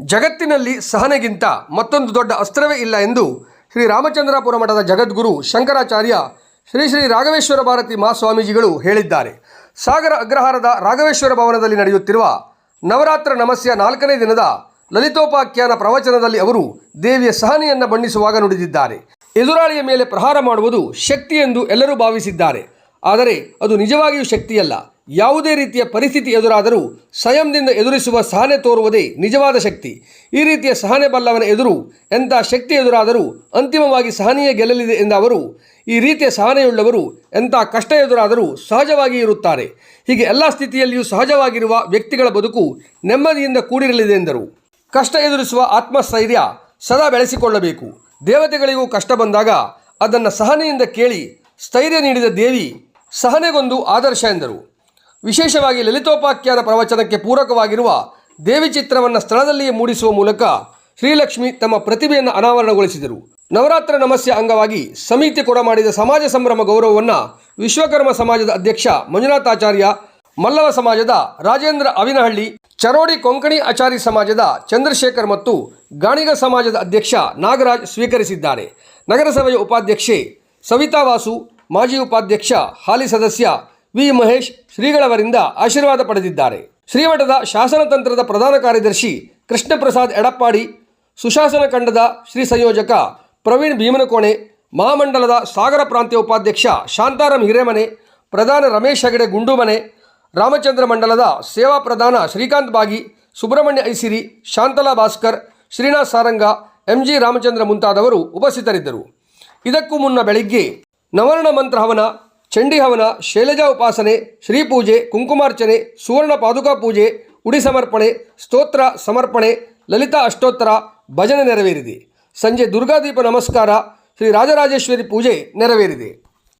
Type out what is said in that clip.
ಜಗತ್ತಿನಲ್ಲಿ ಸಹನೆಗಿಂತ ಮತ್ತೊಂದು ದೊಡ್ಡ ಅಸ್ತ್ರವೇ ಇಲ್ಲ ಎಂದು ಶ್ರೀ ರಾಮಚಂದ್ರಾಪುರ ಮಠದ ಜಗದ್ಗುರು ಶಂಕರಾಚಾರ್ಯ ಶ್ರೀ ಶ್ರೀ ರಾಘವೇಶ್ವರ ಭಾರತಿ ಮಹಾಸ್ವಾಮೀಜಿಗಳು ಹೇಳಿದ್ದಾರೆ. ಸಾಗರ ಅಗ್ರಹಾರದ ರಾಘವೇಶ್ವರ ಭವನದಲ್ಲಿ ನಡೆಯುತ್ತಿರುವ ನವರಾತ್ರ ನಮಸ್ಯ ನಾಲ್ಕನೇ ದಿನದ ಲಲಿತೋಪಾಖ್ಯಾನ ಪ್ರವಚನದಲ್ಲಿ ಅವರು ದೇವಿಯ ಸಹನೆಯನ್ನು ಬಣ್ಣಿಸುವಾಗ ನುಡಿದಿದ್ದಾರೆ. ಎದುರಾಳಿಯ ಮೇಲೆ ಪ್ರಹಾರ ಮಾಡುವುದು ಶಕ್ತಿ ಎಂದು ಎಲ್ಲರೂ ಭಾವಿಸಿದ್ದಾರೆ. ಆದರೆ ಅದು ನಿಜವಾಗಿಯೂ ಶಕ್ತಿಯಲ್ಲ. ಯಾವುದೇ ರೀತಿಯ ಪರಿಸ್ಥಿತಿ ಎದುರಾದರೂ ಸ್ವಯಂದಿಂದ ಎದುರಿಸುವ ಸಹನೆ ತೋರುವುದೇ ನಿಜವಾದ ಶಕ್ತಿ. ಈ ರೀತಿಯ ಸಹನೆ ಬಲ್ಲವನ ಎದುರು ಎಂಥ ಶಕ್ತಿ ಎದುರಾದರೂ ಅಂತಿಮವಾಗಿ ಸಹನೆಯೇ ಗೆಲ್ಲಲಿದೆ ಎಂದ ಅವರು, ಈ ರೀತಿಯ ಸಹನೆಯುಳ್ಳವರು ಎಂಥ ಕಷ್ಟ ಎದುರಾದರೂ ಸಹಜವಾಗಿ ಇರುತ್ತಾರೆ. ಹೀಗೆ ಎಲ್ಲ ಸ್ಥಿತಿಯಲ್ಲಿಯೂ ಸಹಜವಾಗಿರುವ ವ್ಯಕ್ತಿಗಳ ಬದುಕು ನೆಮ್ಮದಿಯಿಂದ ಕೂಡಿರಲಿದೆ ಎಂದರು. ಕಷ್ಟ ಎದುರಿಸುವ ಆತ್ಮಸ್ಥೈರ್ಯ ಸದಾ ಬೆಳೆಸಿಕೊಳ್ಳಬೇಕು. ದೇವತೆಗಳಿಗೂ ಕಷ್ಟ ಬಂದಾಗ ಅದನ್ನು ಸಹನೆಯಿಂದ ಕೇಳಿ ಸ್ಥೈರ್ಯ ನೀಡಿದ ದೇವಿ ಸಹನೆಗೊಂದು ಆದರ್ಶ ಎಂದರು. ವಿಶೇಷವಾಗಿ ಲಲಿತೋಪಾಖ್ಯಾನ ಪ್ರವಚನಕ್ಕೆ ಪೂರಕವಾಗಿರುವ ದೇವಿ ಚಿತ್ರವನ್ನು ಸ್ಥಳದಲ್ಲಿಯೇ ಮೂಡಿಸುವ ಮೂಲಕ ಶ್ರೀಲಕ್ಷ್ಮಿ ತಮ್ಮ ಪ್ರತಿಭೆಯನ್ನು ಅನಾವರಣಗೊಳಿಸಿದರು. ನವರಾತ್ರ ನಮಸ್ಯ ಅಂಗವಾಗಿ ಸಮಿತಿ ಕೊಡ ಮಾಡಿದ ಸಮಾಜ ಸಂಭ್ರಮ ಗೌರವವನ್ನು ವಿಶ್ವಕರ್ಮ ಸಮಾಜದ ಅಧ್ಯಕ್ಷ ಮಂಜುನಾಥಾಚಾರ್ಯ, ಮಲ್ಲವ ಸಮಾಜದ ರಾಜೇಂದ್ರ ಅವಿನಹಳ್ಳಿ, ಚರೋಡಿ ಕೊಂಕಣಿ ಆಚಾರಿ ಸಮಾಜದ ಚಂದ್ರಶೇಖರ್ ಮತ್ತು ಗಾಣಿಗ ಸಮಾಜದ ಅಧ್ಯಕ್ಷ ನಾಗರಾಜ್ ಸ್ವೀಕರಿಸಿದ್ದಾರೆ. ನಗರಸಭೆಯ ಉಪಾಧ್ಯಕ್ಷೆ ಸವಿತಾ ವಾಸು, ಮಾಜಿ ಉಪಾಧ್ಯಕ್ಷ ಹಾಲಿ ಸದಸ್ಯ ವಿ ಮಹೇಶ್ ಶ್ರೀಗಳವರಿಂದ ಆಶೀರ್ವಾದ ಪಡೆದಿದ್ದಾರೆ. ಶ್ರೀಮಠದ ಶಾಸನತಂತ್ರದ ಪ್ರಧಾನ ಕಾರ್ಯದರ್ಶಿ ಕೃಷ್ಣಪ್ರಸಾದ್ ಎಡಪ್ಪಾಡಿ, ಸುಶಾಸನ ಖಂಡದ ಶ್ರೀ ಸಂಯೋಜಕ ಪ್ರವೀಣ್ ಭೀಮನಕೋಣೆ, ಮಹಾಮಂಡಲದ ಸಾಗರ ಪ್ರಾಂತ್ಯ ಉಪಾಧ್ಯಕ್ಷ ಶಾಂತಾರಾಮ್ ಹಿರೇಮನೆ, ಪ್ರಧಾನ ರಮೇಶ್ ಹೆಗಡೆ ಗುಂಡುಮನೆ, ರಾಮಚಂದ್ರ ಮಂಡಲದ ಸೇವಾ ಪ್ರಧಾನ ಶ್ರೀಕಾಂತ್ ಬಾಗಿ, ಸುಬ್ರಹ್ಮಣ್ಯ ಐಸಿರಿ, ಶಾಂತಲಾ ಭಾಸ್ಕರ್, ಶ್ರೀನಾಥ್ ಸಾರಂಗ, ಎಂ ಜಿ ರಾಮಚಂದ್ರ ಮುಂತಾದವರು ಉಪಸ್ಥಿತರಿದ್ದರು. ಇದಕ್ಕೂ ಮುನ್ನ ಬೆಳಿಗ್ಗೆ ನವರ್ಣ ಮಂತ್ರ ಹವನ ಚಂಡಿ ಹವನ ಶೈಲಜಾ ಉಪಾಸನೆ ಶ್ರೀಪೂಜೆ ಕುಂಕುಮಾರ್ಚನೆ, ಸುವರ್ಣ ಪಾದುಕಾ ಪೂಜೆ, ಉಡಿ ಸಮರ್ಪಣೆ, ಸ್ತೋತ್ರ ಸಮರ್ಪಣೆ, ಲಲಿತಾ ಅಷ್ಟೋತ್ತರ ಭಜನೆ ನೆರವೇರಿದೆ. ಸಂಜೆ ದುರ್ಗಾದೀಪ ನಮಸ್ಕಾರ, ಶ್ರೀ ರಾಜರಾಜೇಶ್ವರಿ ಪೂಜೆ ನೆರವೇರಿದೆ.